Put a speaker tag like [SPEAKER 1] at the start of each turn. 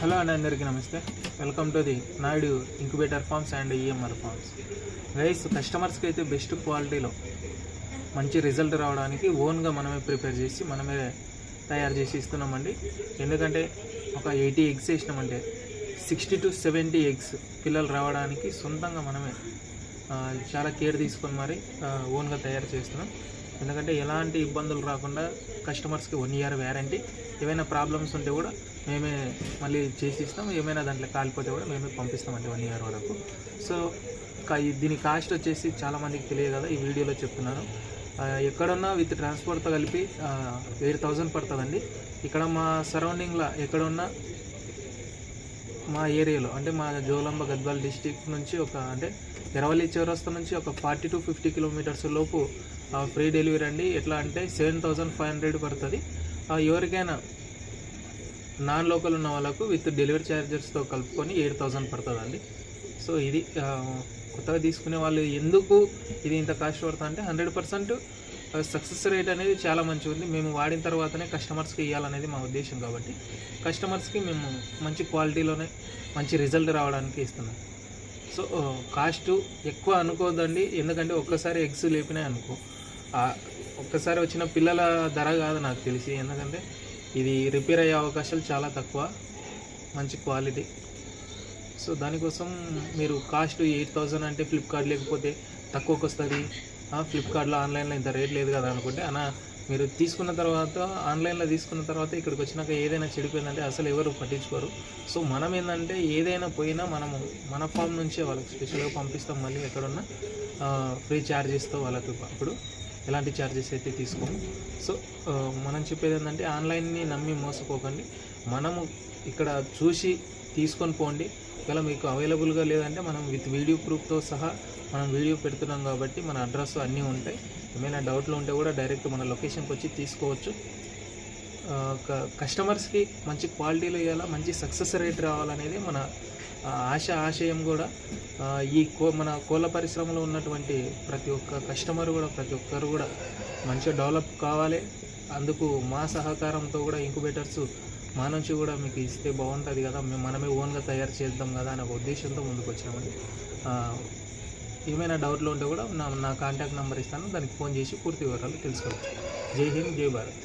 [SPEAKER 1] Hello అండి అందరికీ నమస్తే. Welcome to the Naidu incubator farms and EMR farms guys కస్టమర్స్కి అయితే బెస్ట్ క్వాలిటీలో మంచి రిజల్ట్ రావడానికి ఓన్గా మనమే ప్రిపేర్ చేసి మనమే తయారు చేసి ఇస్తున్నామండి. ఎందుకంటే ఒక ఎయిటీ ఎగ్స్ వేసినామంటే సిక్స్టీ టు సెవెంటీ ఎగ్స్ పిల్లలు రావడానికి సొంతంగా మనమే చాలా కేర్ తీసుకొని మరి ఓన్గా తయారు చేస్తున్నాం. ఎందుకంటే ఎలాంటి ఇబ్బందులు రాకుండా కస్టమర్స్కి వన్ ఇయర్ వ్యారంటీ ఏమైనా ప్రాబ్లమ్స్ ఉంటే కూడా మేమే మళ్ళీ చేసి ఇస్తాం ఏమైనా దాంట్లో కాలిపోతే కూడా మేమే పంపిస్తామండి వన్ ఇయర్ వరకు. సో కా- దీని కాస్ట్ వచ్చేసి చాలామందికి తెలియదు కదా ఈ వీడియోలో చెప్తున్నాను. ఎక్కడున్నా విత్ ట్రాన్స్పోర్ట్తో కలిపి ఎయిట్ థౌజండ్ పడుతుందండి. ఇక్కడ మా సరౌండింగ్లో ఎక్కడున్నా మా ఏరియాలో అంటే మా జోలంబ గద్వాల్ డిస్టిక్ నుంచి ఒక అంటే ఎరవల్లి చౌరస్తా నుంచి ఒక ఫార్టీ టు ఫిఫ్టీ కిలోమీటర్స్ లోపు ఫ్రీ డెలివరీ అండి. ఎట్లా అంటే సెవెన్ థౌజండ్ ఫైవ్ హండ్రెడ్ పడుతుంది. ఎవరికైనా నాన్ లోకల్ ఉన్న వాళ్ళకు విత్ డెలివరీ ఛార్జెస్తో కలుపుకొని ఎయిట్ థౌజండ్ పడుతుందండి. సో ఇది కొత్తగా తీసుకునే వాళ్ళు ఎందుకు ఇది ఇంత కాస్ట్ పడుతుంది అంటే హండ్రెడ్ పర్సెంట్ సక్సెస్ రేట్ అనేది చాలా మంచిగా ఉంది. మేము వాడిన తర్వాతనే కస్టమర్స్కి ఇవ్వాలనేది మా ఉద్దేశం కాబట్టి కస్టమర్స్కి మేము మంచి క్వాలిటీలోనే మంచి రిజల్ట్ రావడానికి ఇస్తున్నాం. సో కాస్ట్ ఎక్కువ అనుకోదండి. ఎందుకంటే ఒక్కసారి ఎగ్స్ లేపినాయి అనుకో. ఒక్కసారి వచ్చిన పిల్లల ధర కాదు నాకు తెలిసి. ఎందుకంటే ఇది రిపేర్ అయ్యే అవకాశాలు చాలా తక్కువ. మంచి క్వాలిటీ. సో దానికోసం మీరు కాస్ట్ ఎయిట్ థౌజండ్ అంటే ఫ్లిప్కార్ట్ లేకపోతే తక్కువకి వస్తుంది ఫ్లిప్కార్ట్లో ఆన్లైన్లో ఇంత రేట్ లేదు కదా అనుకుంటే. అన్న మీరు తీసుకున్న తర్వాత ఆన్లైన్లో తీసుకున్న తర్వాత ఇక్కడికి వచ్చినాక ఏదైనా చెడిపోయిందంటే అసలు ఎవరు పట్టించుకోరు. సో మనం ఏంటంటే ఏదైనా పోయినా మనము మన ఫామ్ నుంచే వాళ్ళకి స్పెషల్గా పంపిస్తాం మళ్ళీ ఎక్కడున్నా. ఫ్రీ ఛార్జెస్తో వాళ్ళకి అప్పుడు ఎలాంటి ఛార్జెస్ అయితే తీసుకోము. సో మనం చెప్పేది ఏంటంటే ఆన్లైన్ని నమ్మి మోసపోకండి. మనము ఇక్కడ చూసి తీసుకొని పోండి. ఒకవేళ మీకు అవైలబుల్గా లేదంటే మనం విత్ వీడియో ప్రూఫ్తో సహా మనం వీడియో పెడుతున్నాం కాబట్టి మన అడ్రస్ అన్నీ ఉంటాయి. ఏమైనా డౌట్లు ఉంటే కూడా డైరెక్ట్ మన లొకేషన్కి వచ్చి తీసుకోవచ్చు. కస్టమర్స్కి మంచి క్వాలిటీలో ఇవ్వాలా మంచి సక్సెస్ రేట్ రావాలనేది మన ఆశ ఆశయం కూడా. ఈ కో మన కోళ్ళ పరిశ్రమలో ఉన్నటువంటి ప్రతి ఒక్క కస్టమర్ కూడా ప్రతి ఒక్కరు కూడా మంచిగా డెవలప్ కావాలి. అందుకు మా సహకారంతో కూడా ఇంక్యుబేటర్స్ మా నుంచి కూడా మీకు ఇస్తే బాగుంటుంది కదా. మేము మనమే ఓన్గా తయారు చేద్దాం కదా అనే ఒక ఉద్దేశంతో ముందుకు వచ్చామండి ఏమైనా డౌట్లు ఉంటే కూడా నా నా కాంటాక్ట్ నెంబర్ ఇస్తాను. దానికి ఫోన్ చేసి పూర్తి వివరాలు తెలుసుకోవచ్చు. జై హింద్ జై భారత్.